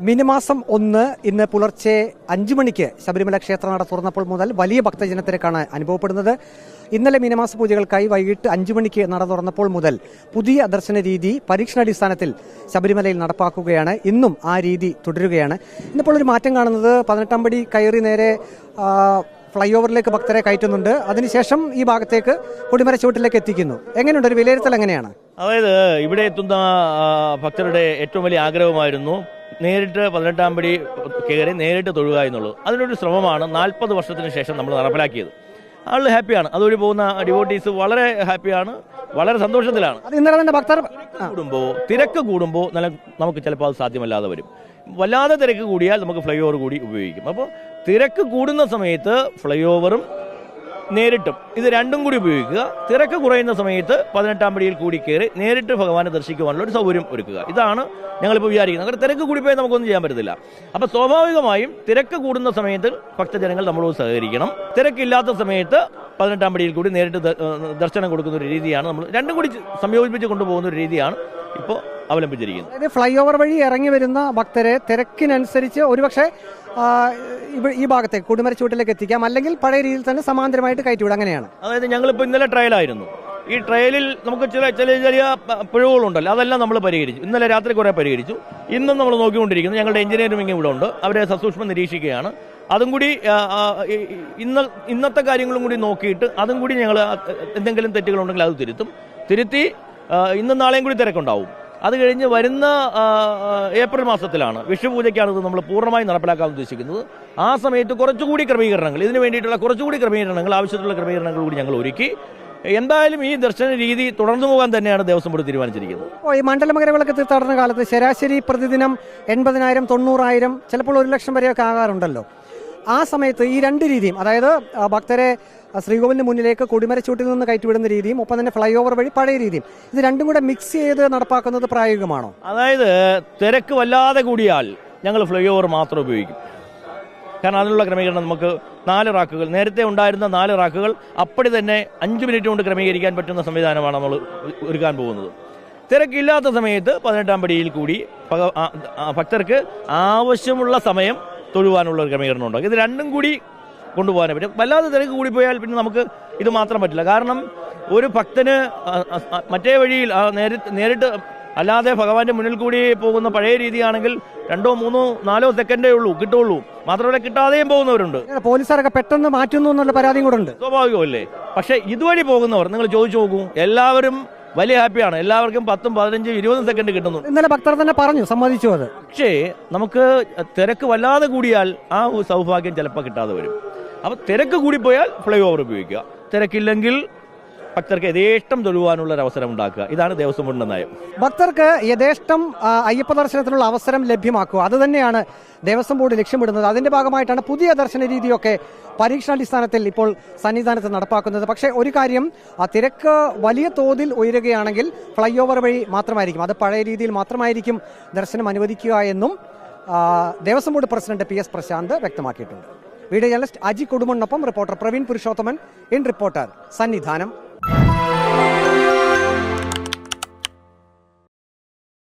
മിനിമാസം ഒന്ന് ഇന്ന് പുലർച്ചെ അഞ്ചു മണിക്ക് ശബരിമല ക്ഷേത്രനട തുറന്നപ്പോൾ മുതൽ വലിയ ഭക്തജനത്തിരക്കാണ് അനുഭവപ്പെടുന്നത്. ഇന്നലെ മിനിമാസ പൂജകൾക്കായി വൈകിട്ട് അഞ്ചു മണിക്ക് നട തുറന്നപ്പോൾ മുതൽ പുതിയ ദർശന രീതി പരീക്ഷണാടിസ്ഥാനത്തിൽ ശബരിമലയിൽ നടപ്പാക്കുകയാണ്. ഇന്നും ആ രീതി തുടരുകയാണ്. ഇന്നിപ്പോൾ ഒരു മാറ്റം കാണുന്നത് പതിനെട്ടാം പടി കയറി നേരെ ഫ്ലൈ ഓവറിലേക്ക് ഭക്തരെ കയറ്റുന്നുണ്ട്. അതിനുശേഷം ഈ ഭാഗത്തേക്ക് കൊടിമര ചുവട്ടിലേക്ക് എത്തിക്കുന്നു. എങ്ങനെയുണ്ട്? ഒരു വിലയിരുത്തൽ എങ്ങനെയാണ്? അതായത് ഇവിടെ എത്തുന്ന ഭക്തരുടെ ഏറ്റവും വലിയ ആഗ്രഹമായിരുന്നു നേരിട്ട് പതിനെട്ടാം പടി കയറി നേരിട്ട് തൊഴുക എന്നുള്ളത്. അതിനൊരു ശ്രമമാണ് നാൽപ്പത് വർഷത്തിന് ശേഷം നമ്മൾ നടപ്പിലാക്കിയത്. ആൾ ഹാപ്പിയാണ്. അതുവഴി പോകുന്ന ഡിവോട്ടീസ് വളരെ ഹാപ്പിയാണ് വളരെ സന്തോഷത്തിലാണ്. ഭക്തർ കൂടുമ്പോൾ തിരക്ക് കൂടുമ്പോൾ നല്ല നമുക്ക് ചിലപ്പോൾ അത് സാധ്യമല്ലാതെ വരും. വല്ലാതെ തിരക്ക് കൂടിയാൽ നമുക്ക് ഫ്ലൈ ഓവർ കൂടി ഉപയോഗിക്കും. അപ്പോൾ തിരക്ക് കൂടുന്ന സമയത്ത് ഫ്ലൈ ഓവറും നേരിട്ടും. ഇത് രണ്ടും കൂടി ഉപയോഗിക്കുക. തിരക്ക് കുറയുന്ന സമയത്ത് പതിനെട്ടാം പടിയിൽ കൂടി കയറി നേരിട്ട് ഭഗവാനെ ദർശിക്കുവാനുള്ള ഒരു സൗകര്യം ഒരുക്കുക. ഇതാണ് ഞങ്ങളിപ്പോൾ വിചാരിക്കുന്നത്. അങ്ങനെ തിരക്ക് കൂടിപ്പോയാൽ നമുക്കൊന്നും ചെയ്യാൻ പറ്റത്തില്ല. അപ്പോൾ സ്വാഭാവികമായും തിരക്ക് കൂടുന്ന സമയത്ത് ഭക്തജനങ്ങൾ നമ്മളോട് സഹകരിക്കണം. തിരക്കില്ലാത്ത സമയത്ത് പതിനെട്ടാം പടിയിൽ കൂടി നേരിട്ട് ദർശനം കൊടുക്കുന്ന ഒരു രീതിയാണ് നമ്മൾ രണ്ടും കൂടി സംയോജിപ്പിച്ച് കൊണ്ടുപോകുന്ന ഒരു രീതിയാണ് ഇപ്പോൾ അവലംബിച്ചിരിക്കുന്നത്. അതായത് ഫ്ലൈ ഓവർ വഴി ഇറങ്ങി വരുന്ന ഭക്തരെ തിരക്കിനനുസരിച്ച് ഒരുപക്ഷെ ഈ ഭാഗത്തേക്ക് ചൂട്ടിലേക്ക് എത്തിക്കാം. അല്ലെങ്കിൽ പഴയ രീതിയിൽ തന്നെ സമാന്തരമായിട്ട് കയറ്റിവിടും അങ്ങനെയാണ്. അതായത് ഞങ്ങളിപ്പോൾ ഇന്നലെ ട്രയലായിരുന്നു. ഈ ട്രയലിൽ നമുക്ക് ചില ചെറിയ പ- പിഴവുകളുണ്ടല്ലോ. അതെല്ലാം നമ്മൾ പരിഹരിച്ചു. ഇന്നലെ രാത്രി കുറേ പരിഹരിച്ചു. ഇന്നും നമ്മൾ നോക്കിക്കൊണ്ടിരിക്കുന്നു. ഞങ്ങളുടെ എഞ്ചിനീയറിംഗ് ഇവിടെ ഉണ്ട്. അവരെ സസൂക്ഷ്മം നിരീക്ഷിക്കുകയാണ്. അതും കൂടി ഇന്ന ഇന്നത്തെ കാര്യങ്ങളും കൂടി നോക്കിയിട്ട് അതും കൂടി ഞങ്ങൾ എന്തെങ്കിലും തെറ്റുകളുണ്ടെങ്കിൽ അത് തിരുത്തും. തിരുത്തി ഇന്നും നാളെയും കൂടി തിരക്കുണ്ടാവും. അത് കഴിഞ്ഞ് വരുന്ന ഏപ്രിൽ മാസത്തിലാണ്. വിഷുപൂജയ്ക്കാണ് ഇത് നമ്മൾ പൂർണമായി നടപ്പിലാക്കാൻ ഉദ്ദേശിക്കുന്നത്. ആ സമയത്ത് കുറച്ചുകൂടി ക്രമീകരണങ്ങൾ ഇതിനു വേണ്ടിയിട്ടുള്ള കുറച്ചുകൂടി ക്രമീകരണങ്ങൾ ആവശ്യത്തിലുള്ള ക്രമീകരണങ്ങൾ കൂടി ഞങ്ങൾ ഒരുക്കി. എന്തായാലും ഈ ദർശന രീതി തുടർന്നു പോകാൻ തന്നെയാണ് ദേവസ്വം ബോർഡ് തീരുമാനിച്ചിരിക്കുന്നത്. ഈ മണ്ഡലമകരവിളക്ക് തീർത്ഥാടന കാലത്ത് ശരാശരി പ്രതിദിനം എൺപതിനായിരം തൊണ്ണൂറായിരം ചിലപ്പോൾ ഒരു ലക്ഷം വരെയൊക്കെ ആകാറുണ്ടല്ലോ. ആ സമയത്ത് ഈ രണ്ട് രീതിയും അതായത് ഭക്തരെ ശ്രീകോവിലിന് മുന്നിലേക്ക് കൊടിമരച്ചൂട്ടിൽ നിന്ന് കയറ്റിവിടുന്ന രീതിയും ഒപ്പം തന്നെ ഫ്ലൈ ഓവർ വഴി പഴയ രീതിയും ഇത് രണ്ടും കൂടെ മിക്സ് ചെയ്ത് നടപ്പാക്കുന്നത് പ്രായോഗികമാണോ? അതായത് തിരക്ക് വല്ലാതെ കൂടിയാൽ ഞങ്ങൾ ഫ്ലൈ ഓവർ മാത്രം ഉപയോഗിക്കും. കാരണം അതിനുള്ള ക്രമീകരണം നമുക്ക് നാല് റാക്കുകൾ നേരത്തെ ഉണ്ടായിരുന്ന നാല് റാക്കുകൾ അപ്പടി തന്നെ അഞ്ച് മിനിറ്റ് കൊണ്ട് ക്രമീകരിക്കാൻ പറ്റുന്ന സംവിധാനമാണ് നമ്മൾ ഒരുക്കാൻ പോകുന്നത്. തിരക്കില്ലാത്ത സമയത്ത് പതിനെട്ടാം പടിയിൽ കൂടി ഭക്തർക്ക് ആവശ്യമുള്ള സമയം തൊഴുവാനുള്ള ഒരു ക്രമീകരണം ഉണ്ടാകും ഇത് രണ്ടും കൂടി കൊണ്ടുപോകാനേ പറ്റും. വല്ലാതെ തിരക്ക് പോയാൽ പിന്നെ നമുക്ക് ഇത് മാത്രം പറ്റില്ല. കാരണം ഒരു ഭക്തന് മറ്റേ വഴിയിൽ നേരിട്ട് നേരിട്ട് അല്ലാതെ ഭഗവാന്റെ മുന്നിൽ കൂടി പോകുന്ന പഴയ രീതിയാണെങ്കിൽ രണ്ടോ മൂന്നോ നാലോ സെക്കൻഡേ ഉള്ളൂ കിട്ടുള്ളൂ. മാത്രമല്ല കിട്ടാതെയും പോകുന്നവരുണ്ട്. പോലീസുകാരൊക്കെ പെട്ടെന്ന് മാറ്റുന്നു എന്നുള്ള പരാതിയും കൂടെ ഉണ്ട്. സ്വാഭാവികമല്ലേ? പക്ഷേ ഇതുവഴി പോകുന്നവർ നിങ്ങൾ ചോദിച്ചു നോക്കൂ എല്ലാവരും വലിയ ഹാപ്പിയാണ്. എല്ലാവർക്കും പത്തും പതിനഞ്ചും ഇരുപതും സെക്കൻഡ് കിട്ടുന്നു. ഇന്നലെ ഭക്തർ തന്നെ പറഞ്ഞു സമ്മതിച്ചു അത്. പക്ഷേ നമുക്ക് തിരക്ക് വല്ലാതെ കൂടിയാൽ ആ സൗഭാഗ്യം ചിലപ്പോൾ കിട്ടാതെ വരും. അപ്പോൾ തിരക്ക് കൂടിപ്പോയാൽ ഫ്ലൈ ഓവർ ഉപയോഗിക്കുക. തിരക്കില്ലെങ്കിൽ ഭക്തർക്ക് യഥേഷ്ടം തൊഴുവാനുള്ള ഒരു അവസരം ഉണ്ടാക്കുക. ഇതാണ് ദേവസ്വം ബോർഡിന്റെ നയം. ഭക്തർക്ക് യഥേഷ്ടം അയ്യപ്പ ദർശനത്തിനുള്ള അവസരം ലഭ്യമാക്കുക. അത് തന്നെയാണ് ദേവസ്വം ബോർഡ് ലക്ഷ്യമിടുന്നത്. അതിന്റെ ഭാഗമായിട്ടാണ് പുതിയ ദർശന രീതിയൊക്കെ പരീക്ഷണാടിസ്ഥാനത്തിൽ ഇപ്പോൾ സന്നിധാനത്ത് നടപ്പാക്കുന്നത്. പക്ഷേ ഒരു കാര്യം തിരക്ക് വലിയ തോതിൽ ഉയരുകയാണെങ്കിൽ ഫ്ലൈ ഓവർ വഴി മാത്രമായിരിക്കും. അത് പഴയ രീതിയിൽ മാത്രമായിരിക്കും ദർശനം അനുവദിക്കുക എന്നും Devaswom board president P S Prashanth വ്യക്തമാക്കിയിട്ടുണ്ട്. Video journalist Aji കൊടുമണ്ണൊപ്പം reporter Praveen Purushothaman in reporter Sannidhanam.